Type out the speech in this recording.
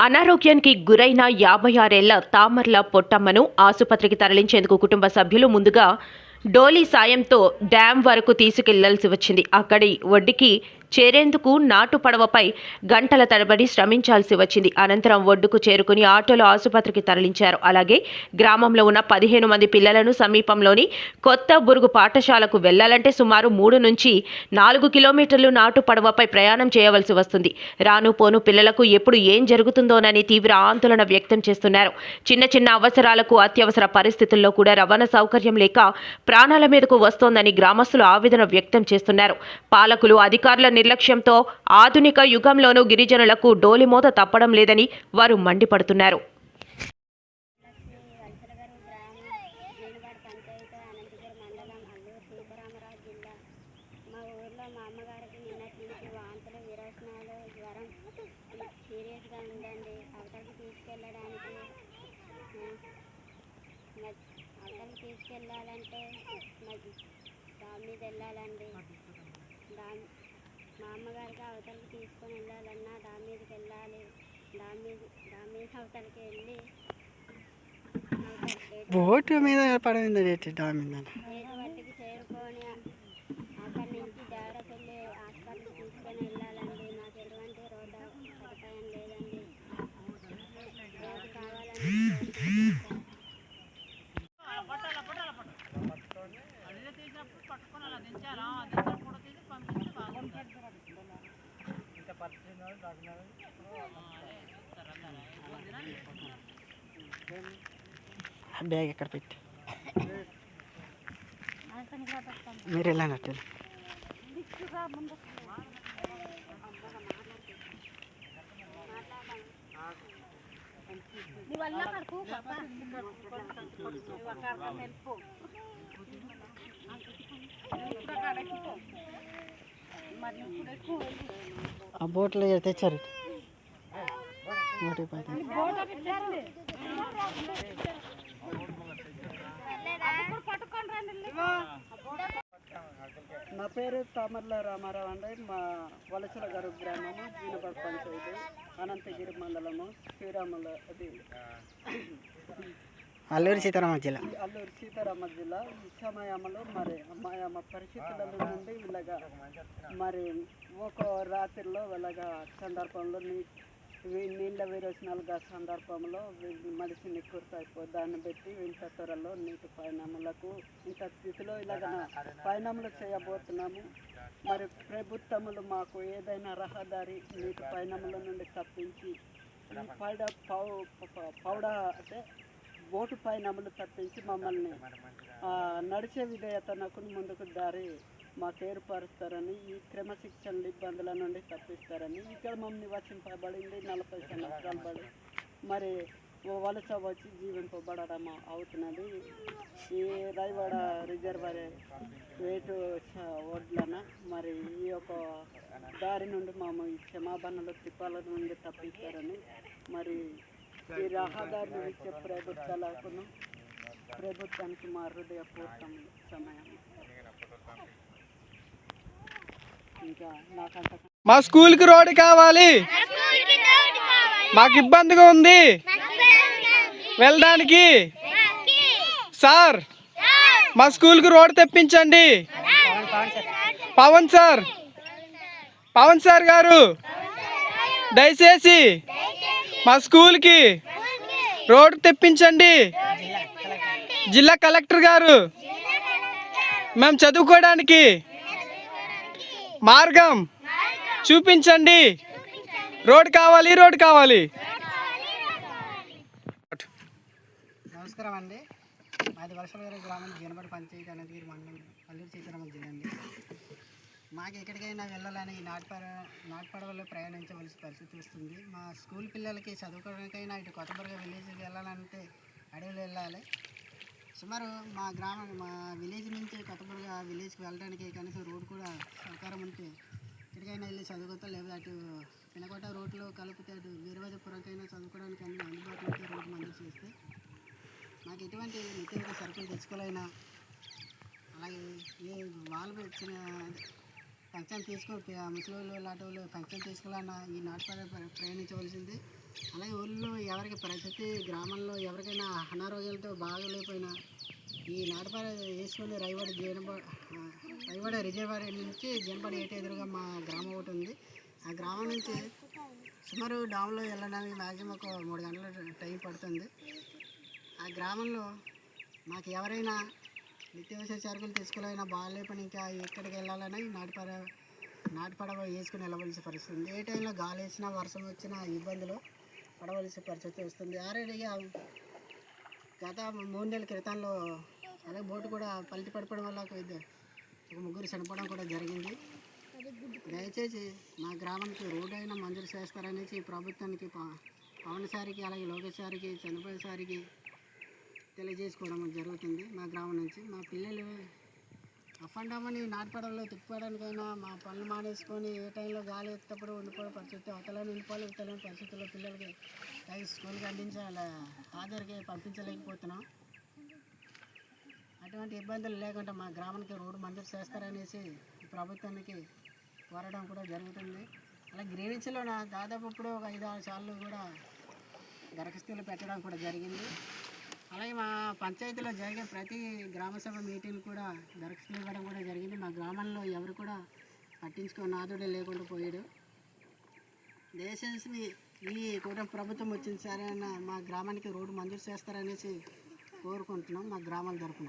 అనారోగ్యానికి గురైన యాభై ఆరేళ్ళ తామర్ల పొట్టమ్మను ఆసుపత్రికి తరలించేందుకు కుటుంబ సభ్యులు ముందుగా డోలీ సాయంతో డ్యాం వరకు తీసుకెళ్ళాల్సి వచ్చింది. అక్కడి ఒడ్డుకి చేరేందుకు నాటు పడవపై గంటల తరబడి శ్రమించాల్సి వచ్చింది. అనంతరం ఒడ్డుకు చేరుకుని ఆటోలో ఆసుపత్రికి తరలించారు. అలాగే గ్రామంలో ఉన్న పదిహేను మంది పిల్లలను సమీపంలోని కొత్త బురుగు పాఠశాలకు వెళ్ళాలంటే సుమారు మూడు నుంచి నాలుగు కిలోమీటర్లు నాటు పడవపై ప్రయాణం చేయవలసి వస్తుంది. రాను పోను పిల్లలకు ఎప్పుడు ఏం జరుగుతుందోనని తీవ్ర ఆందోళన వ్యక్తం చేస్తున్నారు. చిన్న చిన్న అవసరాలకు అత్యవసర పరిస్థితుల్లో కూడా రవాణా సౌకర్యం లేక ప్రాణాల మీదకు వస్తోందని గ్రామస్తులు ఆవేదన వ్యక్తం చేస్తున్నారు. పాలకులు అధికారుల నిర్లక్ష్యంతో ఆధునిక యుగంలోనూ గిరిజనులకు డోలిమోత తప్పడం లేదని వారు మండిపడుతున్నారు. సీరియస్గా ఉందండి అవతలకి తీసుకెళ్ళడానికి అవతలకి తీసుకెళ్ళాలంటే మరి దాని మీద వెళ్ళాలండి. దాని మా అమ్మగారికి అవతలకి తీసుకొని వెళ్ళాలన్నా దాని మీదకి వెళ్ళాలి. దాని మీద దాని మీద అవతలకి వెళ్ళి బోటు మీద పడింది దాని డామ్ మీద ఏటువట్టుకి చేరుకొని అక్కడి నుంచి దేవరపల్లి హాస్పిటల్కి తీసుకొని వెళ్ళాలండి మాకు ఎటువంటి రోడ్డు సదుపాయం లేదండి రోడ్డు కావాలని కోరుకుంటున్నాం. ఆ బ్యాగ్ ఎక్కడ పెట్టి మీరు వెళ్ళానట్టు ఆ బోట్లో తెచ్చారు నా పేరు తామర్ల రామారావు అండి. మా వలసల గారు గ్రామము జీనపడ పంచాయతీ అనంతగిరి మండలము శ్రీరాముల అది. అల్లూరి సీతారామ జిల్లా. అల్లూరు సీతారామ జిల్లా సమయంలో మరి మా మా పరిస్థితుల నుండి ఇలాగా మరి ఒక రాత్రిలో ఇలాగా సందర్భంలో నీ నీళ్ళ విరోచనాలుగా సందర్భంలో వీ- మనిషి నిక్కుర్తయిపోయి దాన్ని పెట్టి ఇంత త్వరలో నీటి పయనములకు ఇంత స్థితిలో ఇలాగ పయనములు చేయబోతున్నాము. మరి ప్రభుత్వములు మాకు ఏదైనా రహదారి నీటి పయనముల నుండి తప్పించి పౌడ పౌ పౌడ అంటే బోటు పయనములు తప్పించి మమ్మల్ని ఆ, నడిచే విధేయతనకు ముందుకు దారి మాకు ఏర్పరుస్తారని ఈ క్రమశిక్షణ ఇబ్బందుల నుండి తప్పిస్తారని ఇక్కడ మమ్మల్ని నివసింపబడింది నలభై సంవత్సరాలు పడి మరి వలస వచ్చి జీవింపబడడం అవుతున్నది. ఈ రైవాడ రిజర్వర్ వేటు ఒడ్లన మరి ఈ యొక్క దారి నుండి మాము ఈ క్షమాపణలు తిప్పాల నుండి తప్పిస్తారని మరి ఈ రహదారులు ఇచ్చే ప్రభుత్వాలకును ప్రభుత్వానికి మా హృదయపూర్తం సమయం. ఇంకా నాకంత మా స్కూల్కి రోడ్డు కావాలి. మాకు ఇబ్బందిగా ఉంది. వెళ్ళడానికి. సార్ మా స్కూల్కి రోడ్ తెప్పించండి. పవన్ సార్ పవన్ సార్ గారు దయచేసి మా స్కూల్కి రోడ్డు తెప్పించండి. జిల్లా కలెక్టర్ గారు మేము చదువుకోవడానికి మార్గం చూపించండి. రోడ్ కావాలి రోడ్ కావాలి. నమస్కారం అండి మాది వలసవేర గ్రామం జనపడి పంచాయతీ అనేది మండలం అల్లూరు సీతారామం జిల్లా అండి. మాకు ఎక్కడికైనా వెళ్ళాలని ఈ పడ నాటు ప్రయాణించవలసిన పరిస్థితి వస్తుంది. మా స్కూల్ పిల్లలకి చదువుకోవడానికైనా ఇటు కొత్తబుర్గ విలేజ్కి వెళ్ళాలంటే అడవులు వెళ్ళాలి. సుమారు మా గ్రామం మా విలేజ్ నుంచి కొత్తబుర్గ విలేజ్కి వెళ్ళడానికి కనీసం రోడ్డు కూడా సౌకర్యం ఉంటే ఎక్కడికైనా వెళ్ళి చదువుకోతా లేదా అటు పినకోట రోడ్లో కలిపితే అటు వీరవజపురంకైనా చదువుకోవడానికి అన్ని అందుబాటులో ఉంటే రోడ్డు మంజూరు చేస్తే నాకు ఎటువంటి నిత్యావసర సరుకులు తెచ్చుకోలేనా. అలాగే ఏ వాళ్ళు ఇచ్చిన పెన్షన్ తీసుకో ముసలి లాంటి వాళ్ళు పెన్షన్ తీసుకోవాలన్నా ఈ నాటుపడ ప్రయాణించవలసింది. అలాగే ఊళ్ళో ఎవరికి ప్రతి గ్రామంలో ఎవరికైనా అనారోగ్యాలతో బాగలేకపోయినా ఈ నాటుపడ వేసుకొని రైవాడ జీవన రైవాడ రిజర్వాయర్ నుంచి జనపడ ఏట ఎదురుగా మా గ్రామం ఒకటి ఉంది. ఆ గ్రామం నుంచి సుమారు డామ్లో వెళ్ళడానికి మ్యాక్సిమం ఒక మూడు గంటల టైం పడుతుంది. ఆ గ్రామంలో మాకు ఎవరైనా నిత్యావసర సరుకులు తీసుకెళ్ళైనా బాగాలేపని ఇంకా ఎక్కడికి వెళ్ళాలన్నా ఈ నాటుపడ నాటుపడవ వేసుకుని వెళ్ళవలసిన పరిస్థితి ఉంది. ఏ టైంలో గాలి వేసినా వర్షం వచ్చినా ఇబ్బందులు పడవలసిన పరిస్థితి వస్తుంది. ఆల్రెడీగా గత మూడు నెలల క్రితంలో అదే బోటు కూడా పల్టి పడిపోవడం వల్ల ఒక ఒక ముగ్గురు చనిపోవడం కూడా జరిగింది. దయచేసి మా గ్రామానికి రోడ్డు అయినా మంజూరు చేస్తారనేసి ప్రభుత్వానికి పవన్ సారికి అలాగే లోకేష్ సారికి చంద్రబాబు సారికి తెలియజేసుకోవడం జరుగుతుంది. మా గ్రామం నుంచి మా పిల్లలు అప్ అండ్ డౌన్ అని నాటుపడంలో తిప్పుకోవడానికైనా మా పనులు మానేసుకొని ఏ టైంలో గాలి ఎత్తప్పుడు ఉండిపోయే పరిస్థితి అవతలని ఉండిపోవాలి ఇవతలని పరిస్థితుల్లో పిల్లలకి టైం స్కూల్కి అందించాలి హాజరుకి పంపించలేకపోతున్నాం. అటువంటి ఇబ్బందులు లేకుండా మా గ్రామానికి రోడ్డు మంజూరు చేస్తారనేసి ప్రభుత్వానికి కోరడం కూడా జరుగుతుంది. అలా గ్రీనిచ్లో నా దాదాపు ఇప్పుడు ఒక ఐదు ఆరు సార్లు కూడా దరఖాస్తులు పెట్టడం కూడా జరిగింది. అలాగే మా పంచాయతీలో జరిగే ప్రతి గ్రామ సభ మీటింగ్ కూడా దరఖాస్తులు ఇవ్వడం కూడా జరిగింది. మా గ్రామంలో ఎవరు కూడా పట్టించుకో నాదుడే లేకుండా పోయాడు. దయచేసి ఈ కూడా ప్రభుత్వం వచ్చింది సరే మా గ్రామానికి రోడ్డు మంజూరు చేస్తారనేసి కోరుకుంటున్నాం మా గ్రామాల తరపున.